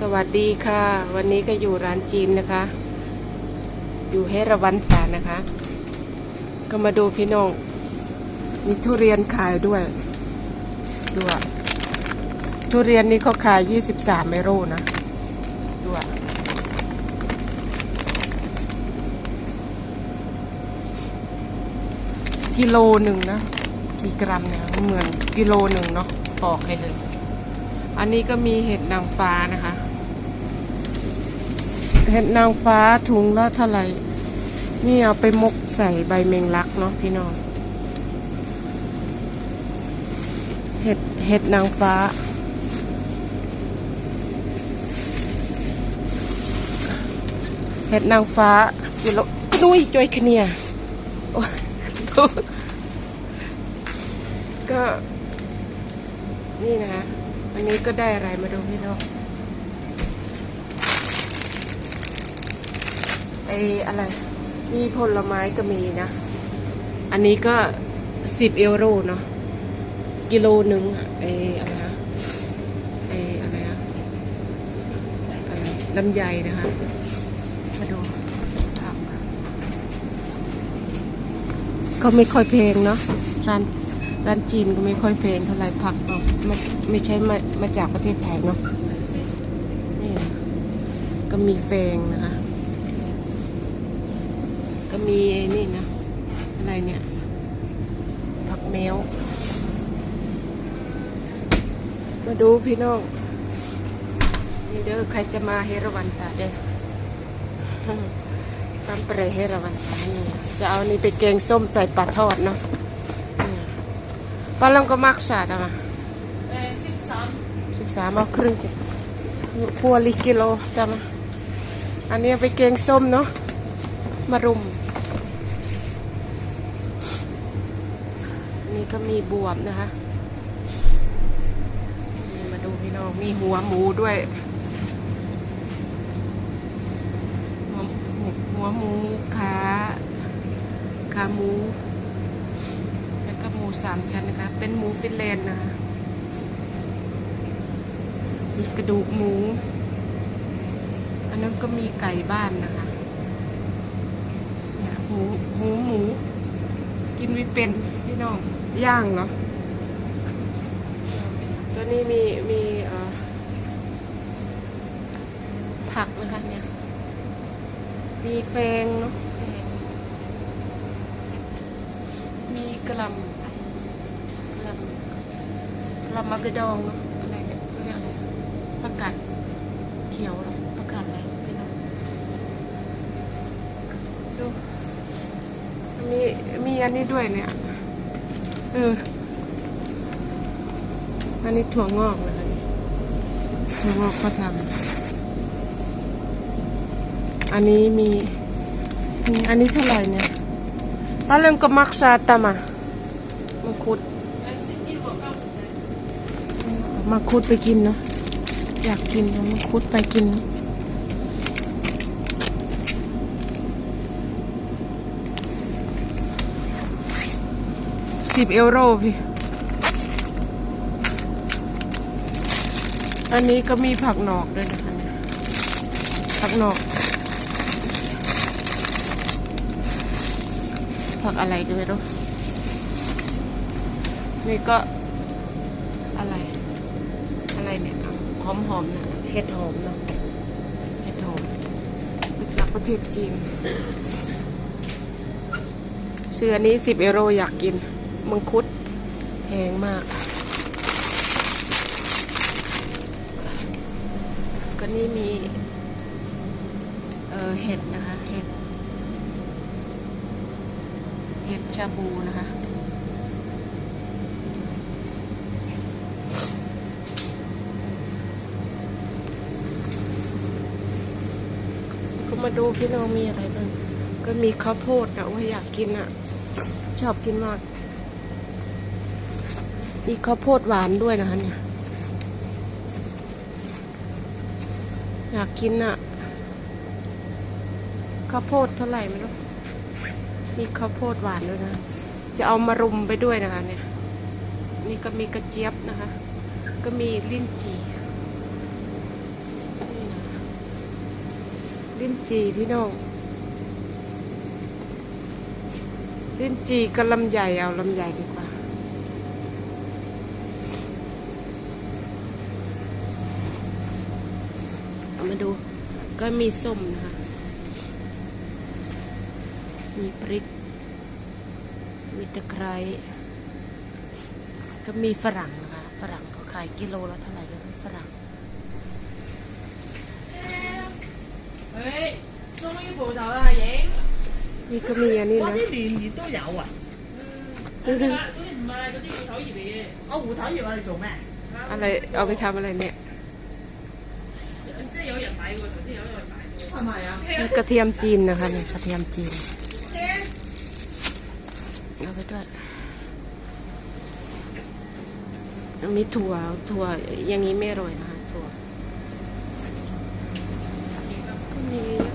สวัสดีค่ะ วันนี้ก็อยู่ร้านจีนนะคะ อยู่เฮระวันตานะคะ ก็มาดูพี่น้องมีทุเรียนขายด้วยด้วยทุเรียนนี่เขาขาย 23 เมโรนะด้วยกิโลหนึ่งนะกี่กรัมเนี่ยเหมือนกิโลหนึ่งเนาะปอกให้เลย อันนี้ก็มีเห็ดนางฟ้านะคะ เห็ดนางฟ้าถุงละเท่าไหร่นี่เอาไปมกใส่ใบเมงลักเนาะพี่น้อง เห็ดเห็ดนางฟ้า เห็ดนางฟ้ากิโลนุ้ยจอยขะเนียก็ นี่นะคะ วันนี้ก็ได้อะไรมาดูพี่น้องไออะไร มีผลไม้ก็มีนะ อันนี้ก็สิบเอโรเนาะกิโลหนึ่งไออะไรนะไออะไรอะอะไรลำไยนะคะมาดูกก็ไม่ค่อยแพงเนาะร้าน ร้านจีนก็ไม่ค่อยแพงเท่าไหร่ผักก็ไม่ไม่ใช่มามาจากประเทศไทยเนาะนี่ก็มีแฟงนะคะ ก็มีนี่นะ อะไรเนี่ย ผักแมว มาดูพี่น้องนี่เด้อใครจะมาเฮรวันตาเด้อตำเปรย์เฮรวันตานี่จะเอานี่ไปแกงส้มใส่ปลาทอดเนาะ ปลาลังก็มักสาดอะมาสิบสามสิบสามเอาครึ่งกิพัวลิกิโลจำมาอันนี้เอาไปแกงส้มเนาะมารุม นี่ก็มีบวบนะคะนี่มาดูพี่น้องมีหัวหมูด้วย หัวหมูหัวหมูขาขาหมูแล้วก็หมู สามชั้นนะคะ เป็นหมูฟินแลนด์นะคะมีกระดูกหมู อันนั้นก็มีไก่บ้านนะคะเนี่ยหูหูหมู กินไม่เป็นพี่น้อง ย่างเนาะตัวนี้มีมีเอ่อผักนะคะเนี่ย มีแฟงเนาะมีกระลำกระหลำกระห ลำมะกระดองอะไรเนี่ยเรียกอะไรผักกาดเขียวเหรอผักกาดอะไรพี่น้องดูมีมีอันนี้ด้วยเนี่ยเอออันนี้ถั่วงอกนะคะถั่วงอกเขาทำอันนี้มีอันนี้เท่าไหร่เนี่ยป้าเล่มก็มักซาตามามังคุด มังคุดไปกินเนาะอยากกินเอามังคุดไปกิน สิบเอโรพี่ อันนี้ก็มีผักหนอกด้วยนะคะเนี่ยผักหนอก ผักอะไรก็ไม่รู้นี่ก็อะไรอะไร เนี่ยหอมหอมๆนะเห็ดหอมเนาะเห็ดหอมมาจากประเทศจีนเสื้อนี้สิบเอโรอยากกิน มังคุดแพงมาก ก็นี่มีเออเห็ดนะคะ เห็ด เห็ดชาบูนะคะ ก็ มาดูพี่น้องมีอะไรบ้างก็มีข้าวโพดอะว่าอยากกินอะชอบกินมากมีข้าวโพดหวานด้วยนะคะเนี่ย อยากกินอะข้าวโพดเท่าไหร่ไม่รู้มีข้าวโพดหวานด้วยนะ จะเอามารุมไปด้วยนะคะเนี่ย นี่ก็มีกระเจี๊ยบนะคะ ก็มีลิ้นจี่ ลิ้นจีพี่น้องลิ้นจีกับลำใหญ่เอาลำใหญ่ดีกว่า เอามาดูก็มีส้มนะคะ มีพริก มีตะไคร้ก็มีฝรั่งนะคะ ฝรั่งเขาขายกิโลละเท่าไหร่กันฝรั่ง 诶，终于蒲头啦，阿影。 นี่ก็มีอันนี้ 哇！ นะ 啲年年都有啊！嗰啲嗰啲唔系嗰啲芋头叶嚟嘅，我芋头叶我哋做咩？ อะไร เอาไปทำอะไรเนี่ย 即系有人买喎，头先有人买喎。系咪啊？ นี่กระเทียมจีนนะคะเนี่ยกระเทียมจีน เอาไปด้วยมีถั่ว ถั่วอย่างนี้ไม่อร่อยนะคะถั่ว ก็มีเยอะ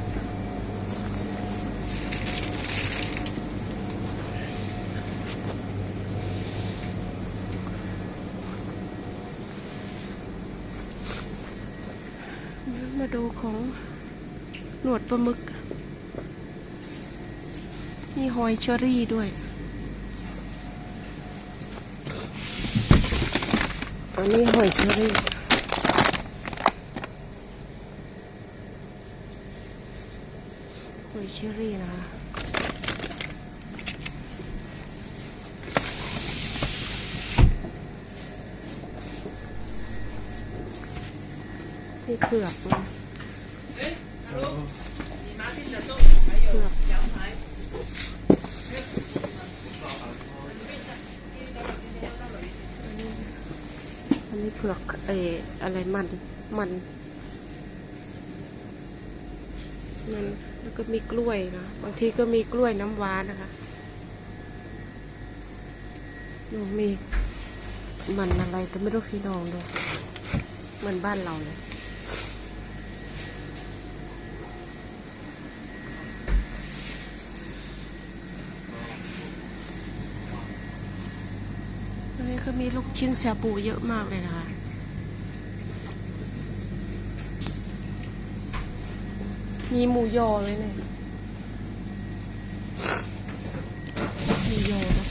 มาดูของหนวดปลาหมึก มีหอยเชอรี่ด้วย อันนี้หอยเชอรี่ หอย เชอรี่นะคะมีเผือกนะเผือกอันนี้เผือกเอ่ออะไรมัน มันมัน แล้วก็มีกล้วยนะบางทีก็มีกล้วยน้ำว้านะคะดูมีมันอะไรก็ไม่รู้พี่น้องดูเหมันบ้านเราเลยอันนี้ก็มีลูกชิ้นแซบูเยอะมากเลยนะคะ มีหมูยอเลยเนี่ยหมูยอนะ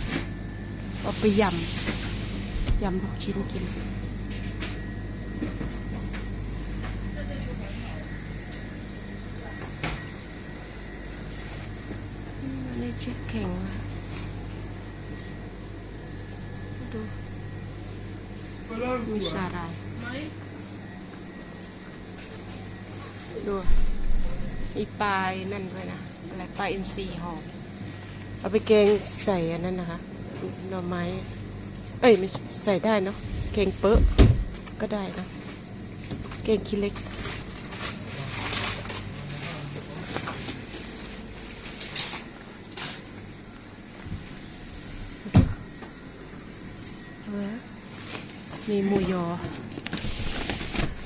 เอาไปยำ ยำลูกชิ้นกินอันนี้เช็คแข็งอะดูมีสาหร่ายดู มีปลายนั่นด้วยนะอะไรปลาอินทรีหอมเอาไปแกงใส่อันนั้นนะคะหน่อไม้ เอ้ยไม่ใส่ได้เนาะแกงเป๊ะก็ได้นะแกงขี้เล็กมีหมูยอ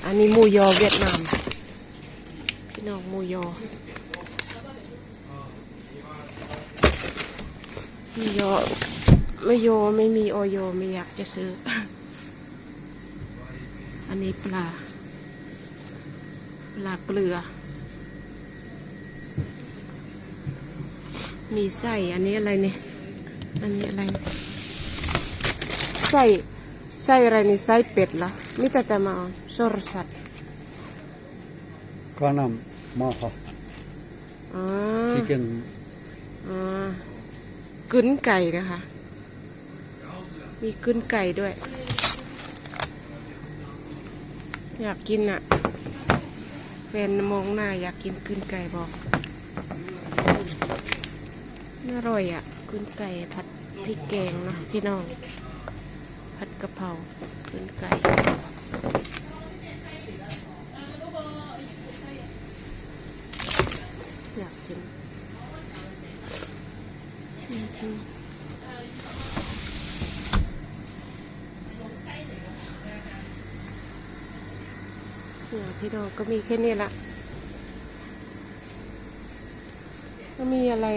อันนี้หมูยอเวียดนาม พี่น้องมูยอมูยอไม่โยไม่มีออยไม่อยากจะซื้อ อันนี้ปลา ปลาเกลือ มีไส้อันนี้อะไรเนี่ย อันนี้อะไรเนี่ยไส้ไส้อะไรนี่ไส้เป็ดเหรอมิแต่จะมาเอาสรสัตว์ Kanam maha อ๋อ chicken อ๋อกึ้นไก่นะคะ มีกึ้นไก่ด้วย อยากกินอะแฟนมองหน้าอยากกินกึ้นไก่บอกน่าอร่อยอะกึ้นไก่ผัดพริกแกงเนาะพี่น้อง ผัดกะเพรากึ้นไก่ พี่น้ก็มีแค่นี้ละก็มีอะไร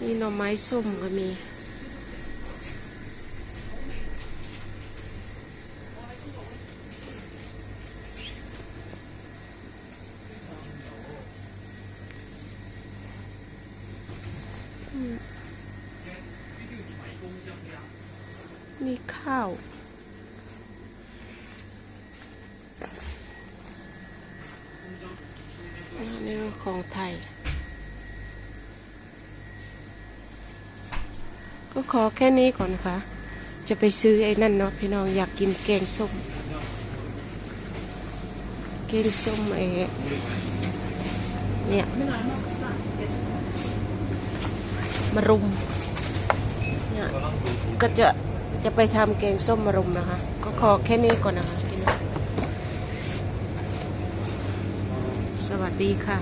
มีหน่อไม้ส้มก็มีมีข้าว ของไทย ก็ขอแค่นี้ก่อนนะคะจะไปซื้อไอ้นั่นเนาะพี่น้องอยากกินแกงส้ม แกงส้มไอ้เนี่ยมะรุมเนี่ยก็จะจะไปทำแกงส้มมะรุมนะคะ ก็ขอแค่นี้ก่อนนะคะพี่น้องสวัสดีค่ะ